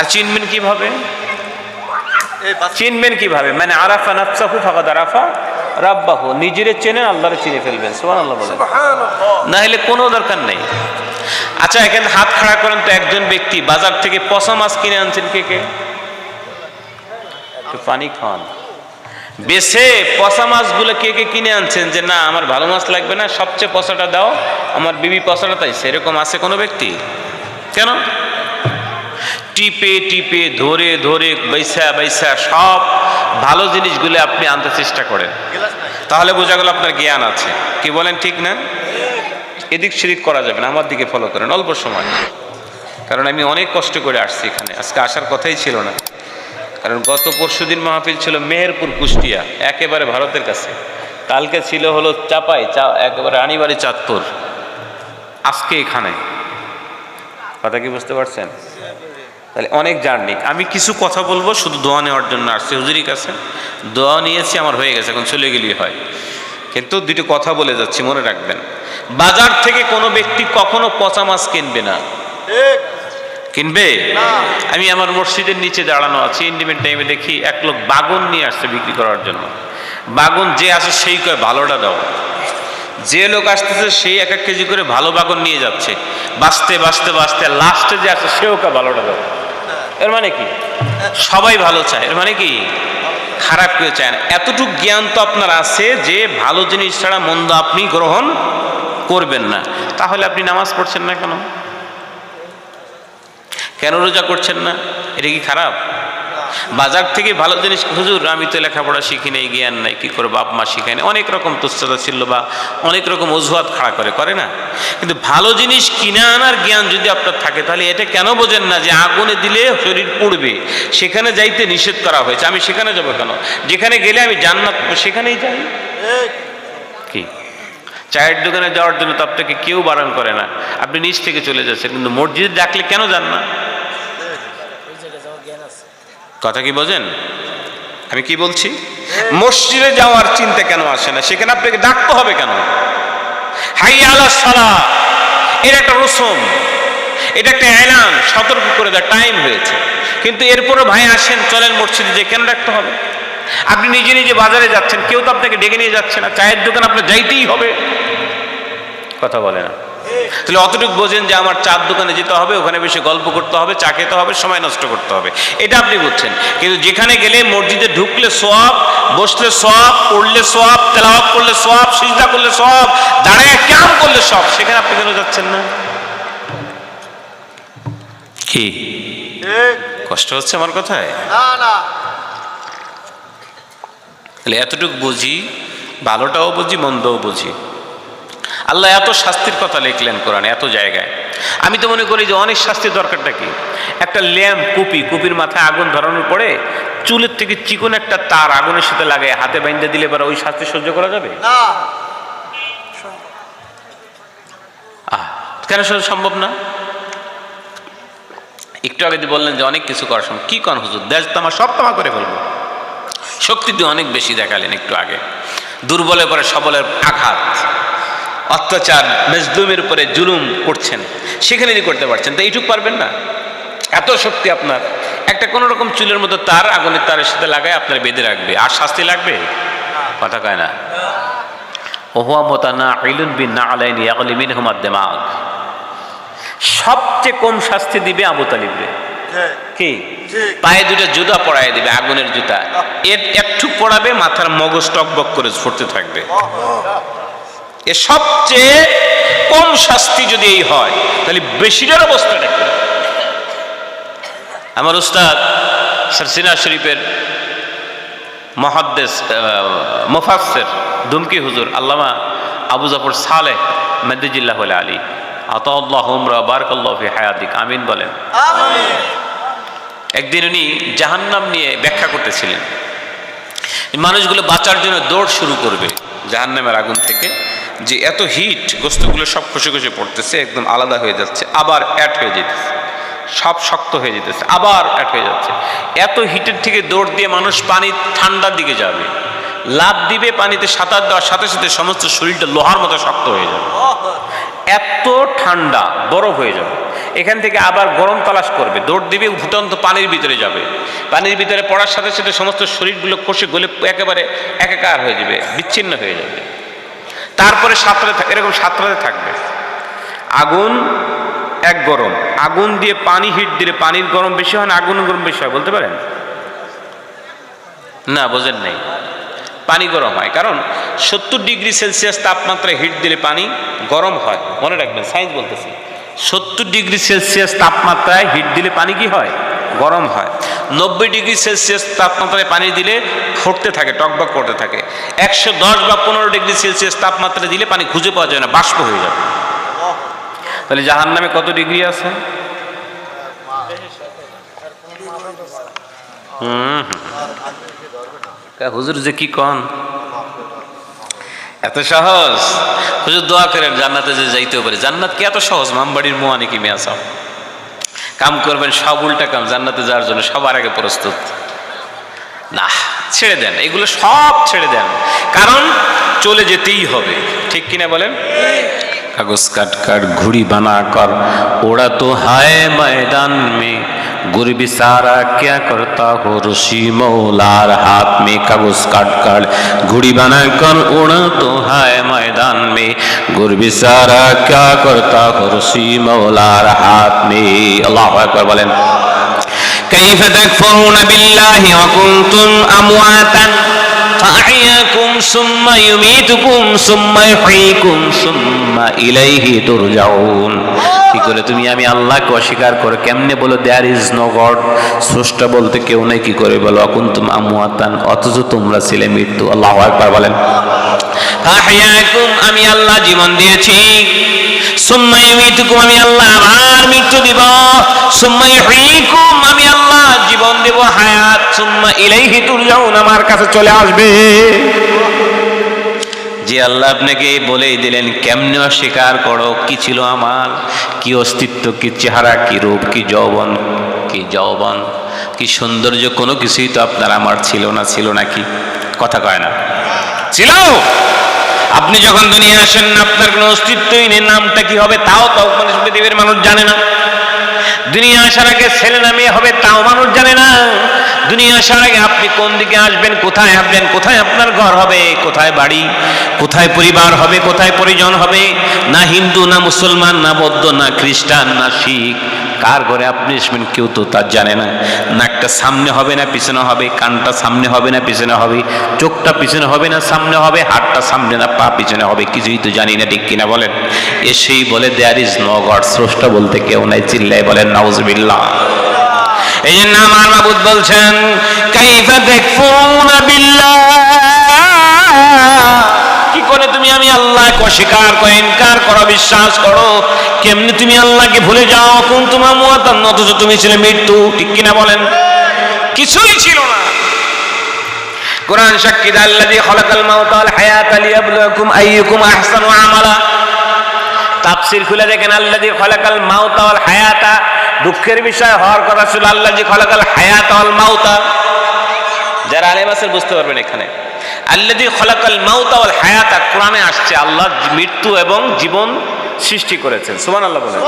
আর চিনবেন কীভাবে? চিনবেন কীভাবে? মানে আরাফা নাফসাহু ফাকাদ আরাফা রাব্বাহু। নিজেরে চেনেন আল্লাহরে চিনে ফেলবেন। সুবহানাল্লাহ বলেন। না হলে কোনো দরকার নেই। আচ্ছা এখানে হাত খাড়া করেন তো একজন ব্যক্তি। বাজার থেকে পচা মাছ কিনে আনছেন কে কে? একটু পানি খান বেছে পচা মাছগুলো কে কে কিনে আনছেন? যে না আমার ভালো মাছ লাগবে না সবচেয়ে পচাটা দাও আমার বিবি পচাটা তাই। সেরকম আছে কোনো ব্যক্তি? কেন? টিপে টিপে, ধরে ধরে বাইসা বাইসা সব ভালো জিনিসগুলো আপনি আনতে চেষ্টা করেন। তাহলে বোঝা গেল আপনার জ্ঞান আছে। কি বলেন ঠিক না? এদিক সেদিক করা যাবে না, আমার দিকে ফলো করেন, অল্প সময়। কারণ আমি অনেক কষ্ট করে আসছি এখানে। আজকে আসার কথাই ছিল না। কারণ গত পরশু দিন মাহফিল ছিল মেহেরপুর, কুষ্টিয়া, একেবারে ভারতের কাছে। কালকে ছিল হলো চাপাই, চা, একেবারে আনিবাড়ি চাঁদপুর। আজকে এখানে। কথা কি বুঝতে পারছেন? তাহলে অনেক জার্নি। আমি কিছু কথা বলব শুধু দোয়া নেওয়ার জন্য আসছি। হুজুরির কাছে দোয়া নিয়েছি আমার হয়ে গেছে এখন চলে গেলেই হয়। কিন্তু দুটো কথা বলে যাচ্ছি মনে রাখবেন। বাজার থেকে কোনো ব্যক্তি কখনো পচা মাছ কিনবে না। কিনবে? আমি আমার মসজিদের নিচে দাঁড়ানো আছি ইন্ডিপেন্ড টাইমে দেখি এক লোক বাগুন নিয়ে আসছে বিক্রি করার জন্য। বাগুন যে আসে সেই কয় ভালোটা দাও। যে লোক আসতেছে সেই এক এক কেজি করে ভালো বাগুন নিয়ে যাচ্ছে। বাঁচতে বাঁচতে বাঁচতে লাস্টে যে আসে সেও কয় ভালোটা দাও। এর মানে কি? সবাই ভালো চায়, এর মানে কি? খারাপ কেউ চায় না। এতটুকু জ্ঞান তো আপনার আছে যে ভালো জিনিস ছাড়া মন্দ আপনি গ্রহণ করবেন না। তাহলে আপনি নামাজ পড়ছেন না কেন? কেন রোজা করছেন না? এটা কি খারাপ? বাজার থেকে ভালো জিনিস, হুজুর, আমি তো লেখাপড়া শিখি নাই, জ্ঞান নাই, কি করে বাপ, মা শিখাই নাই। অনেক রকম তুচ্ছতা ছিল বা অনেক রকম অজুহাত খাড়া করে করে না? কিন্তু ভালো জিনিস কিনে আনার জ্ঞান যদি আপনার থাকে, তাহলে এটা কেন বোঝেন না যে আগুনে দিলে শরীর পুড়বে? সেখানে যাইতে নিষেধ করা হয়েছে। আমি সেখানে যাব কেন? যেখানে গেলে আমি জান্নাত সেখানেই যাই। কি? চায়ের দোকানে যাওয়ার জন্য তো আপনাকে কেউ বারণ করে না। আপনি নিচ থেকে চলে যাচ্ছেন, কিন্তু মসজিদে ডাকলে কেন যান না? কথা কি বোঝেন? আমি কি বলছি? মসজিদে যাওয়ার চিন্তা কেন আসে না? সেখানে আপনাকে ডাকতে হবে কেন? হাই আলা সালা। এর একটা রসম। এটা একটা এলান সতর্ক করে দেওয়ার টাইম হয়েছে। কিন্তু এরপরে ভাই আসেন চলেন মসজিদে যে কেন ডাকতে হবে? আপনি নিজে নিজে বাজারে যাচ্ছেন কেউ তো আপনাকে ডেকে নিয়ে যাচ্ছে না। চায়ের দোকান আপনার যাইতেই হবে। কথা বলে না। তাহলে অতটুকু বোঝেন যে আমার চার দোকানে যেতে হবে ওখানে বেশি গল্প করতে হবে চা খেতে হবে সময় নষ্ট করতে হবে। এটা আপনি বুঝছেন। কিন্তু যেখানে গেলে মসজিদে ঢুকলে সব বসলে সব পড়লে সব তেলাওয়াত করলে সব সিজদা করলে সব দাঁড়ায় ক্যাম করলে সব সেখানে আপনি কেন যাচ্ছেন না? কি? কষ্ট হচ্ছে আমার কথায়? না না। তাহলে এতটুকু বুঝি ভালোটাও বুঝি মন্দও বুঝি। আল্লাহ এত শাস্তির কথা লিখলেন কোরআনে এত জায়গায়। আমি তো মনে করি যে অনেক শাস্তির দরকারটা কি? একটা ল্যাম্প কুপি কুপির মাথায় আগুন ধরানোর পরে চুলের থেকে চিকন একটা তার আগুনের সাথে লাগে হাতে বাইন্দে দিলে পরে ওই শাস্তি সহ্য করা যাবে? কেন সম্ভব না? একটু আগে বললেন যে অনেক কিছু করার সময় কি কন হুজুর? দেশ তামা সব তামা করে ফেলব। শক্তি দিয়ে অনেক বেশি দেখালেন একটু আগে। দুর্বলের পরে সবলের আঘাত। অত্যাচার মেজদুমের উপরে জুলুম করছেন। সেখানে যদি করতে পারছেন। তো এইটুক পারবেন না? এত শক্তি আপনার। একটা কোনো রকম চুলের মতো তার আগুনের তারের সাথে লাগায় আপনার বেঁধে রাখবে। আর শাস্তি লাগবে? কথা কয় না। ওহুয়া মোতানা ইলুন বিন না আলাইনি ইয়াকলিমিন হুমাদ দেমাগ সবচেয়ে কম শাস্তি দিবে আবু তালিবরে। কি? পায়ে দুটো জুতা পরায় দিবে আগুনের জুতা। এর একটু পড়াবে মাথার মগজ টকবক করে ফুটতে থাকবে। এ সবচেয়ে কম শাস্তি যদি এই হয়, তাহলে বেশিটার অবস্থা দেখবে আমার উস্তাদ সরসিনা শরীফের মহাদ্দেশ মুফাসসির দুমকি হুজুর আল্লামা আবু জাফর সালেহ মেদিজিল্লাহ আলী আতাল্লাহ হুমরা বারকাল্লাহ হায়াতিক, আমিন বলেন। একদিন উনি জাহান্নাম নিয়ে ব্যাখ্যা করতেছিলেন। মানুষগুলো বাঁচার জন্য দৌড় শুরু করবে জাহান্নামের আগুন থেকে। যে এত হিট গোস্তগুলো সব খসে খসে পড়তেছে, একদম আলাদা হয়ে যাচ্ছে, আবার অ্যাড হয়ে যেতেছে, সব শক্ত হয়ে যেতেছে, আবার অ্যাড হয়ে যাচ্ছে। এত হিটের থেকে দৌড় দিয়ে মানুষ পানি ঠান্ডার দিকে যাবে। লাভ দিবে পানিতে, সাঁতার দেওয়ার সাথে সাথে সমস্ত শরীরটা লোহার মতো শক্ত হয়ে যাবে। এত ঠান্ডা, বরফ হয়ে যাবে। এখান থেকে আবার গরম তালাশ করবে, দৌড় দিবে ফুটন্ত পানির ভিতরে যাবে। পানির ভিতরে পড়ার সাথে সাথে সমস্ত শরীরগুলো কষে গলে একেবারে একাকার হয়ে যাবে, বিচ্ছিন্ন হয়ে যাবে। তারপরে সাঁতরে থাক- এরকম সাঁতরাতে থাকবে। আগুন এক গরম। আগুন দিয়ে পানি হিট দিলে পানির গরম বেশি হয় না আগুন গরম বেশি হয়, বলতে পারেন? না, বোঝেন নেই। পানি গরম হয়। কারণ সত্তর ডিগ্রি সেলসিয়াস তাপমাত্রায় হিট দিলে পানি গরম হয়। মনে রাখবেন সায়েন্স বলতেছি। সত্তর ডিগ্রি সেলসিয়াস তাপমাত্রায় হিট দিলে পানি কি হয়? গরম হয়। নব্বই ডিগ্রি সেলসিয়াস তাপমাত্রায় পানি দিলে ফুটতে থাকে, টকবক করতে থাকে। একশো দশ বা পনেরো ডিগ্রি সেলসিয়াস তাপমাত্রায় দিলে পানি খুঁজে পাওয়া যায় না, বাষ্প হয়ে যাবে। তাহলে জাহান নামে কত ডিগ্রি আছে? হুজুর যে কি কন? এত সহজ। হুজুর দোয়া করেন, জান্নাতে যে যাইতেও পারে। জান্নাত কি এত সহজ? মামবাড়ির মোয়া নাকি মেয়া সব কাম করবেন, সব উল্টা কাম, জান্নাতে যাওয়ার জন্য সবার আগে প্রস্তুত। না ছেড়ে দেন, এগুলো সব ছেড়ে দেন। কারণ চলে যেতেই হবে, ঠিক কিনা বলেন? কাগজ কাট কাট, ঘুড়ি বানা কর, ওরা তো হায় ময়দান মে गुर सारा क्या करता हो ऋषि मौलार हाथ में कागज काट काट घुड़ी बना कर उड़ा तो हाय मैदान में गुर सारा क्या करता हो ऋषि मौलार हाथ में अल्लाह अकबर बोलें كيف تكفرون بالله وكنتم أمواتا فأحياكم ثم يميتكم ثم يحييكم ثم إليه ترجعون কি করে তুমি আমি আল্লাহকে অস্বীকার করে, কেমনে বলো দেয়ার ইজ নো গড স্রষ্টা বলতে কেউ নেই, কি করে বলো? অকুন্তুম আমুয়াতান অথচ তোমরা ছিলে মৃত্যু। আল্লাহ একবার বলেন। আমি আল্লাহ জীবন দিয়েছি। আমি আল্লাহ আবার মৃত্যু দিব। আমি আল্লাহ জীবন দেব। হায়াত সুম্মা ইলাইহি তুরজাউন আমার কাছে চলে আসবে। যে আল্লাহ আপনাকে বলেই দিলেন কেমনে অস্বীকার করো, কি ছিল আমার কি অস্তিত্ব, কি চেহারা, কি রূপ, কি যৌবন কি যৌবন, কি সৌন্দর্য, কোনো কিছুই তো আপনার আমার ছিল না, ছিল নাকি? কথা কয় না। ছিল আপনি যখন দুনিয়া আসেন না আপনার কোনো অস্তিত্বই নেই, নামটা কি হবে? তাও তখন পৃথিবীর মানুষ জানে না। দুনিয়া আসার আগে ছেলে না মেয়ে হবে তাও মানুষ জানে না। দুনিয়া আসার আগে আপনি কোন দিকে আসবেন, কোথায় আসবেন, কোথায় আপনার ঘর হবে, কোথায় বাড়ি, কোথায় পরিবার হবে, কোথায় পরিজন হবে, না হিন্দু, না মুসলমান, না বৌদ্ধ, না খ্রিস্টান, না শিখ। কার ঘরে আপনি আসবেন কেউ তো তার জানে না। নাকটা সামনে হবে না, পিছনে হবে, কানটা সামনে হবে না, পিছনে হবে, চোখটা পিছনে হবে না, সামনে হবে, হাতটা সামনে না, পা পিছনে হবে, কিছুই তো জানি না, ঠিক কিনা বলেন? এসেই বলে দেয়ার ইজ নো গড স্রষ্টা বলতে কেউ নাই চিল্লাই বলেন, নাউজুবিল্লাহ। এই জন্য আমার মাবুদ বলছেন, কাইফা দেখফুনা কি করে তুমি আমি আল্লাহকে অস্বীকার করো, ইনকার করো, বিশ্বাস করো? কেমনি তুমি আল্লাহকে ভুলে যাও? কোন তোমার মুয়াতান অথচ তুমি ছিলে মৃত্যু, ঠিক কিনা বলেন? কিছুই ছিল না। কোরআন সাক্ষী, আল্লাযী খলাকাল মাউতা ওয়াল হায়াতা লিয়াবলুয়াকুম আইয়ুকুম আহসানু আমালা। তাফসীর খুলে দেখেন, আল্লাযী খলাকাল মাউতা হায়াতা। দুঃখের বিষয় হওয়ার কথা ছিল, আল্লাযী খলাকাল হায়াতা ওয়াল মাউতা। যারা আলেম আছেন বুঝতে পারবেন এখানে। আল্লাযী খলাকাল মাউতা ওয়াল হায়াতা। কোরআনে আসছে আল্লাহ মৃত্যু এবং জীবন সৃষ্টি করেছেন সুবহানাল্লাহ বলেন।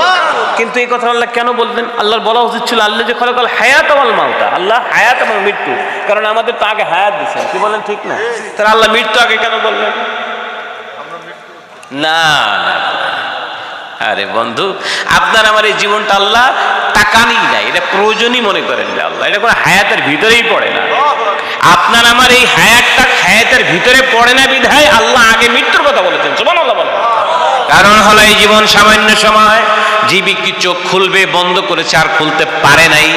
কিন্তু এই কথা আল্লাহ কেন বলবেন? আল্লাহর বলা উচিত ছিল আল্লাহ যে খলাকাল হায়াত ওয়াল মাউতা। আল্লাহ হায়াত এবং মৃত্যু। কারণ আমাদের তো আগে হায়াত দিয়েছেন। কি বলেন ঠিক না? তাহলে আল্লাহ মৃত্যু আগে কেন বললেন? না আরে বন্ধু আপনার আমার এই জীবনটা আল্লাহ তাকানি নাই। এটা প্রয়োজনই মনে করেন যে আল্লাহ। এটা কোনো হায়াতের ভিতরেই পড়ে না। আপনার আমার এই হায়াতটা হায়াতের ভিতরে পড়ে না বিধায় আল্লাহ আগে মৃত্যুর কথা বলেছেন। সুমান আল্লাহ বলেন। কারণ হলো এই জীবন সামান্য সময়। যে ব্যক্তি চোখ খুলবে, বন্ধ করেছে, আর খুলতে পারে নাই।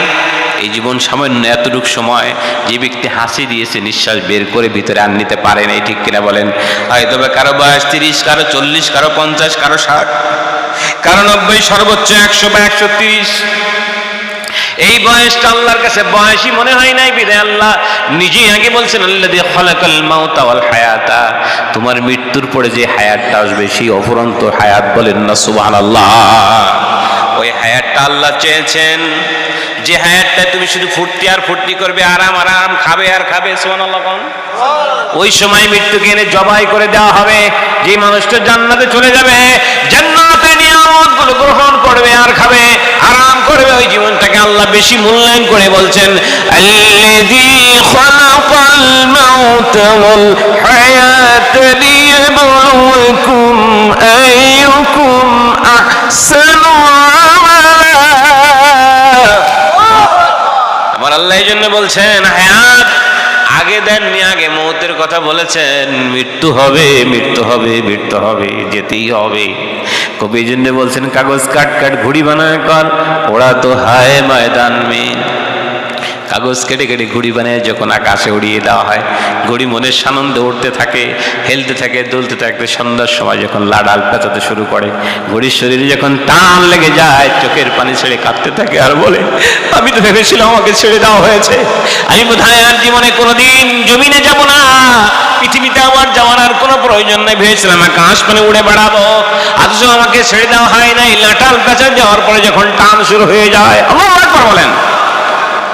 এই জীবন সামান্য এতটুকু সময় যে ব্যক্তি হাসি দিয়েছে, নিঃশ্বাস বের করে ভিতরে আর নিতে পারে নাই, ঠিক কিনা বলেন? হয়তো কারও বয়স তিরিশ, কারও চল্লিশ, কারও পঞ্চাশ, কারও ষাট, কারও নব্বই, সর্বোচ্চ একশো বা একশো তিরিশ। এই বয়সটা আল্লাহর কাছে বয়সই মনে হয় নাই, বিদায় আল্লাহ নিজেই আগে বলছেন আল্লাহ দিয়ে খলাকাল মাউতা ওয়াল হায়াতা। তোমার মৃত্যুর পরে যে হায়াতটা আসবে, সেই অফুরন্ত হায়াত বলেন না, সুবহানাল্লাহ। ওই হায়াতটা আল্লাহ চেয়েছেন। যে হায়াতটা তুমি শুধু ফুর্তি আর ফুর্তি করবে, আরাম আরাম, খাবে আর খাবে, সুবহানাল্লাহ কোন। ওই সময় মৃত্যুকে এনে জবাই করে দেওয়া হবে। যে মানুষটা জান্নাতে চলে যাবে, জান্নাতে নিয়ামতগুলো গ্রহণ করবে আর খাবে, আরাম করবে, ওই জীবনটাকে আল্লাহ বেশি মূল্যায়ন করে বলছেন জন্য বলছেন হায়াত আগে দেন নি, আগে মৌতের কথা বলেছেন। মৃত্যু হবে মৃত্যু হবে মৃত্যু হবে, যেতেই হবে। কবি জন্য বলছেন, কাগজ কাট কাট, ঘুড়ি বানায় কর ওরা তো হায় ময়দান মেয়ে কাগজ কেটে কেটে ঘুড়ি বানিয়ে যখন আকাশে উড়িয়ে দেওয়া হয়, ঘুড়ি মনের সানন্দে উঠতে থাকে, হেলতে থাকে, দুলতে থাকে, সন্ধ্যার সময় যখন লাডাল পেঁচাতে শুরু করে, ঘুড়ির শরীরে যখন টান লেগে যায়, চোখের পানি ছেড়ে কাঁদতে থাকে আর বলে, আমি তো ভেবেছিলাম আমাকে ছেড়ে দেওয়া হয়েছে। আমি বোধহয় আর জীবনে কোনোদিন জমিনে যাব না। পৃথিবীতে আমার যাওয়ার আর কোনো প্রয়োজন নেই। ভেবেছিলাম আকাশ মানে উড়ে বেড়াবো। অথচ আমাকে ছেড়ে দেওয়া হয় নাই। লাটাল পেঁচা যাওয়ার পরে যখন টান শুরু হয়ে যায়, আমার বলেন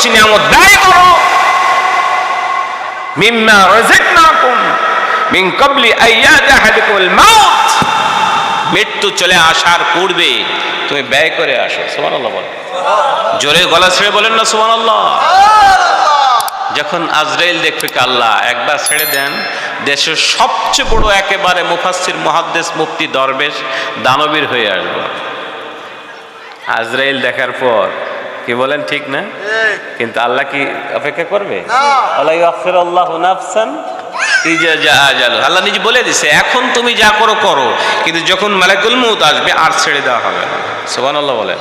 দিয়েছি নিয়ামত ব্যয় করো। মিম্মা রাযাকনাকুম মিন ক্বাবলি আইয়াত মাউত। মৃত্যু চলে আসার পূর্বে তুমি ব্যয় করে আসো সুবহানাল্লাহ বলেন জোরে গলা ছেড়ে বলেন না সুবহানাল্লাহ। যখন আজরাইল দেখবে আল্লাহ একবার ছেড়ে দেন দেশের সবচেয়ে বড় একেবারে মুফাসসির মুহাদ্দিস মুফতি দরবেশ দানবীর হয়ে আসবে। আজরাইল দেখার পর কি বলেন ঠিক না? কিন্তু আল্লাহ কি অপেক্ষা করবে? আল্লাহ নিজে বলে দিছে এখন তুমি যা করো করো। কিন্তু যখন মালাকুল মত আসবে আর ছেড়ে দেওয়া হবে না। আল্লাহ বলেন।